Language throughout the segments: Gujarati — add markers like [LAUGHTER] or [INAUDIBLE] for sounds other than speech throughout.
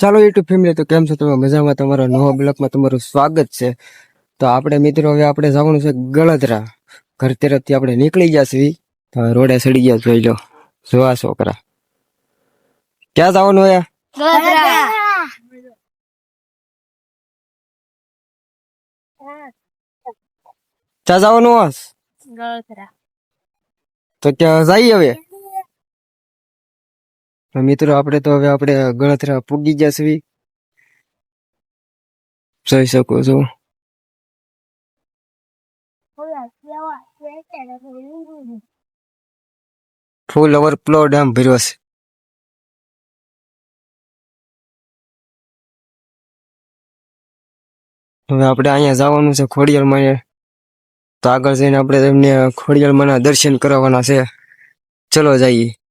ચાલો યુટ્યુબ ફેમિલી તો કેમ છો તમે? મજામાં તમારા નવા બ્લોકમાં તમારું સ્વાગત છે. તો આપણે મિત્રો હવે આપણે જવાનું છે ગળતરા ઘર તરફથી આપણે નીકળી ગયા છીએ. તો રોડે સડી ગયા જોઈ લો. જોવા છોકરા. ક્યાં જવાનું હોય? ક્યાં જવાનું હોસ તો ત્યાં જઈએ હવે? મિત્રો, આપણે તો હવે આપણે ગળતરા પૂગી ગયા છીએ. જોઈ શકો છો. ફૂલ ઓવરફ્લો ડેમ ભર્યો છે. હવે આપણે અહીંયા જવાનું છે ખોડિયારમાં તો આગળ જઈને આપણે તેમને ખોડિયારમાં દર્શન કરાવવાના છે. ચલો જઈએ.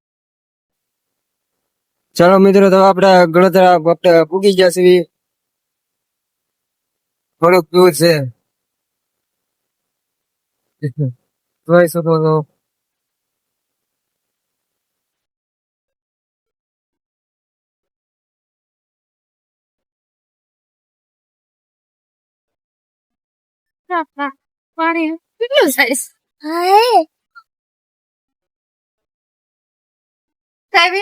ચાલો મિત્રો તો આપણે ગણતરા આપણે પૂગી ગયા છીએ. થોડુંક દૂર છે. જોઈ શકો છો. પાણી કેટલું સાઈઝ સાહેબ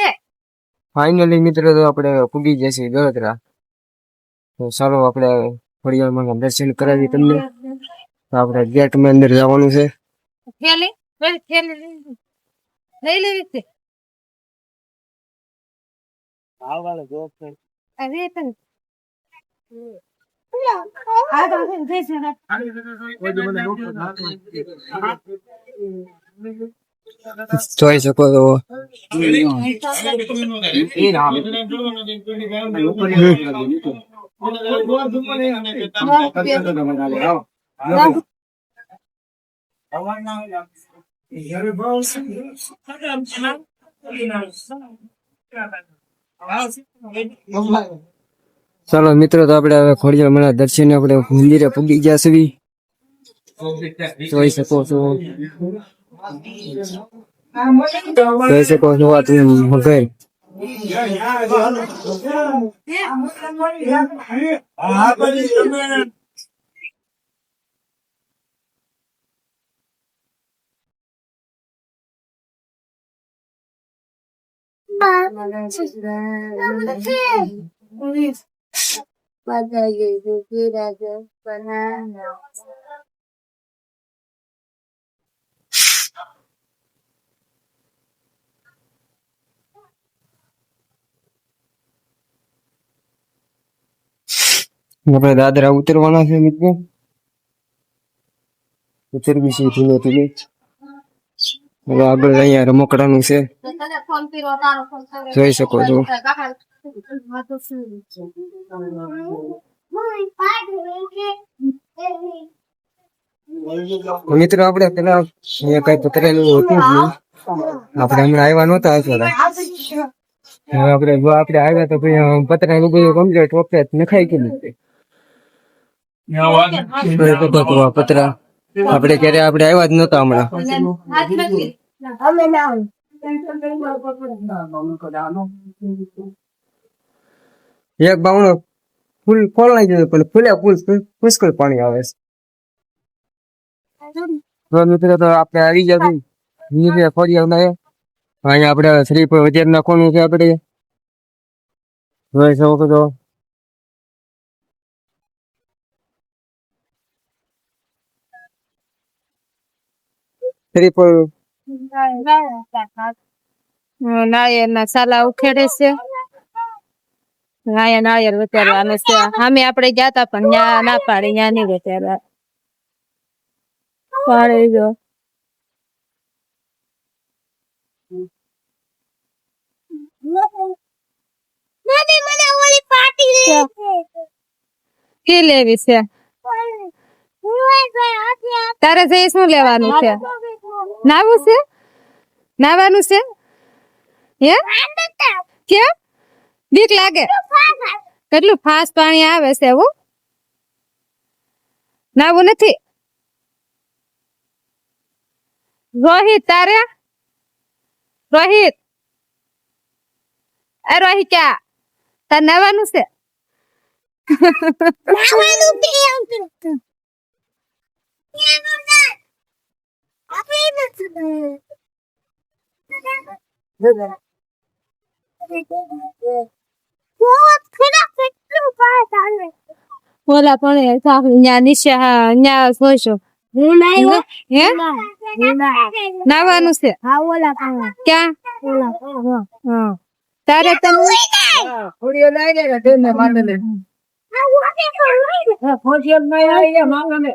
ફાઇનલી મિત્રો તો આપણે પૂગી ગયા છીએ ગળતરા. તો ચાલો આપણે ફળિયામાં દર્શન કરાવી તમને. તો આપણે ગેટમાં અંદર જવાનું છે. અરે જઈ શકો છો ચાલો મિત્રો, તો આપણે હવે ખોડિયાર દર્શન આપણે મંદિરે પૂગી ગયા સુધી જોઈ શકો છો. જોઈ શકો છો આ તમે મગર આપણે દાદરા ઉતરવાના છે મિત્રો ઉતરવી છે ધીમે ધીમે હવે આગળ અહીંયા રમકડાનું છે તને ફોન કર્યો તારો ફોન કર્યો. જોઈ શકો છો મિત્રો આપણે પેલા અહીંયા કઈ પતરેલું હતું જ નહીં આપણે હમણાં આવ્યા નહોતા આવતા હવે આપણે જો આપણે આવ્યા તો પછી પતરેલું બધું કમ્પ્લીટ ઓકે નખાઈ ગયું જોઈ શકો છો આ પતરા. આપણે ક્યારે આપણે આવ્યા જ નતા હમણાં. એક બાવણો ફૂલ ફોલ નાખી દીધો પણ ફૂલે ફૂલ પુષ્કળ પાણી આવે છે. તો મિત્રો તો આપણે આવી ગયા ધીરે ફરી આવના અહીંયા આપણે શ્રી પર વજન નાખવાનું છે આપણે. જોઈ શકો છો. શ્રી પર સાલા ઉખેડે છે. અહીંયા નાળિયેર વચારવાનું છે. સામે આપણે ગયા તા પણ ન્યા ના પાડી ન્યા નહીં વચારવા પાડી જો. કે લેવી છે. તારે જઈ શું લેવાનું છે. નાવું છે? નાવાનું છે? હે? કેમ બીક લાગે. કેટલું ફાસ્ટ પાણી આવે છે એવું નાવું નથી. રોહિત, તારે? રોહિત. એ રોહિત ક્યાં? તાર નાવાનું છે? ઓલા પણ ન્યા નીચે હા ન્યા જોઈશો. હે નાવાનું છે? ક્યાં? હા. તારે તમે લે કે તેને માંડે લે. ખોશિયત નહીં આવી ગયા માંગે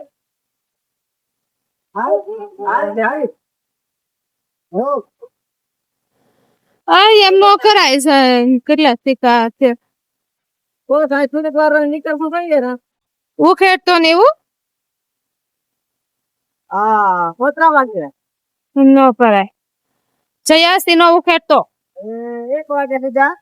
આ એમ નો કરાય છે કેટલા સિક્કા છે ઉખેડતો ને એવું? હા પોતરા વાગે. નો કરાય. જયાસી નો ઉખેડતો એક વાગે લીધા.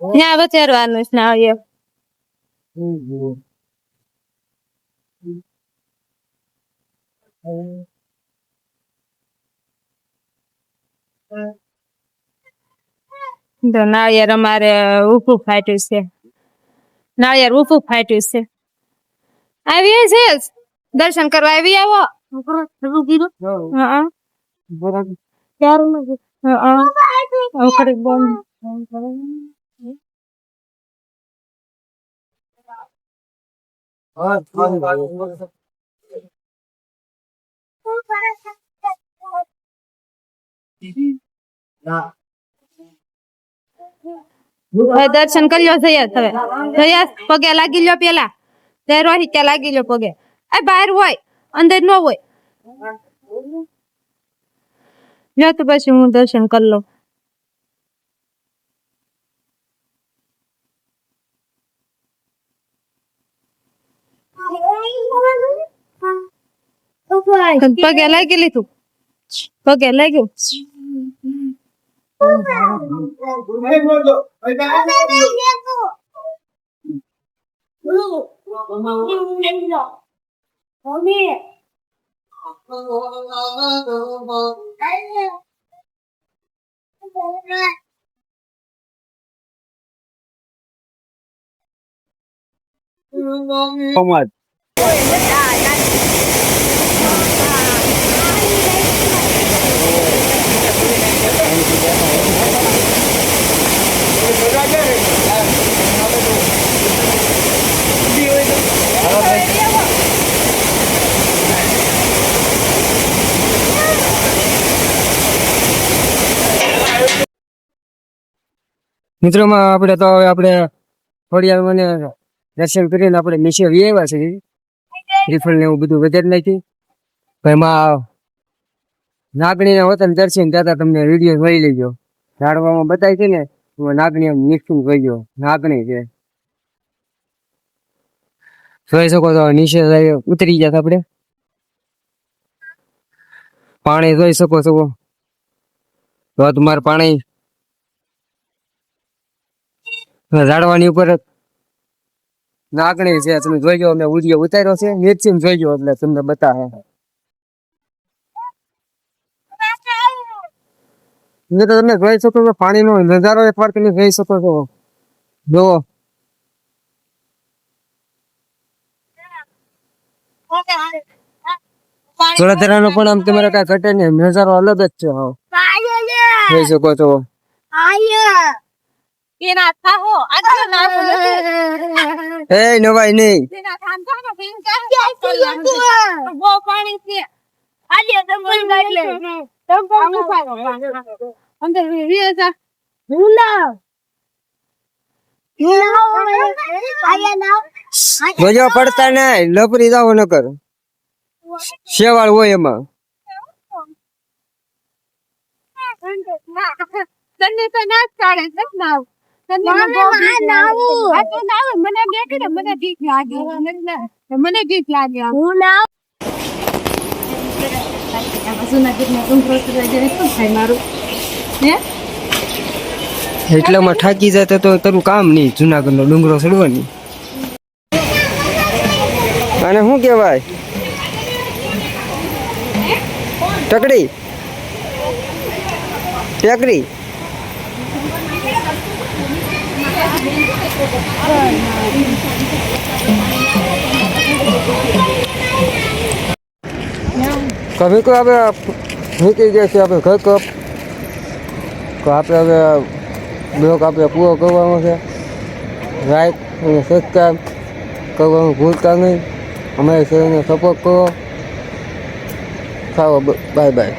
ત્યાં વચારવાનું છે ના એ તો નાળિયેર અમારે ઊભું ફાટ્યું છે. નાળિયેર ઊભું ફાટ્યું છે. આવીએ છે. દર્શન કરવા આવી આવો. હા. બોલ. હવે દર્શન કરી લો જયાસ હવે. જયાસ પગે લાગી લ્યો પેલા. તે રોહિત ત્યાં લાગી લ્યો પગે. એ બહાર હોય અંદર ન હોય. લ્યો તો પછી હું દર્શન કરી લઉં. પગે લાગી લીધું. પગે લાગ્યું. không à Thank you. મિત્રોમાં આપણે તો હવે આપણે થોડી મને દર્શન કરીને આપણે નીચે આવ્યા છે રિફલ ને એવું બધું વધે નાખી પણ એમાં નાગણી વતન દર્શન ત્યાં તમને વીડિયો જોઈ લેજો. ઝાડવામાં બતાવી છે ને નાગણી આમ નિશ્ચિત થઈ ગયો. નાગણી છે. જોઈ શકો તો નીચે ઉતરી ગયા આપણે. પાણી જોઈ શકો છો. તો તમારે પાણી ઝાડવાની ઉપર નાગણી છે તમે જોઈ ગયો મેં ઉડિયો ઉતાર્યો છે નીચે જોઈ ગયો એટલે તમને બતાવે. ને તો તમે જોઈ શકો છો પાણીનો નજારો એકવાર તમે જોઈ શકો છો. જુઓ. થોડા પણ આમ તમારે કઈ ઘટે નહીં નજારો અલગ જ છે જોઈ શકો છો. એના. [LAUGHS] એ નવાઈ નહીં. એના થામ પાણી છે. આજે અંદર જોજો પડતા ને લપરી જાવ ન કર. શેવાળ હોય એમાં. તને તો ના જ ચાલે મને બેઠી ને મને બીક લાગે. મને હું એટલામાં થાકી જાય તો તારું કામ નહીં. જુનાગઢ નો ડુંગરો ચડવાની અને શું કહેવાય? ટકડી. ટેકરી કભી કોઈ આપણે મૂકી ગયા છે આપણે ઘર કપ તો આપણે હવે બ્લોક આપણે પૂરો કરવાનો છે લાઈક અને સબસ્ક્રાઈબ કરવાનું ભૂલતા નહીં અમારી શરીરને સપોર્ટ કરો સારો બાય બાય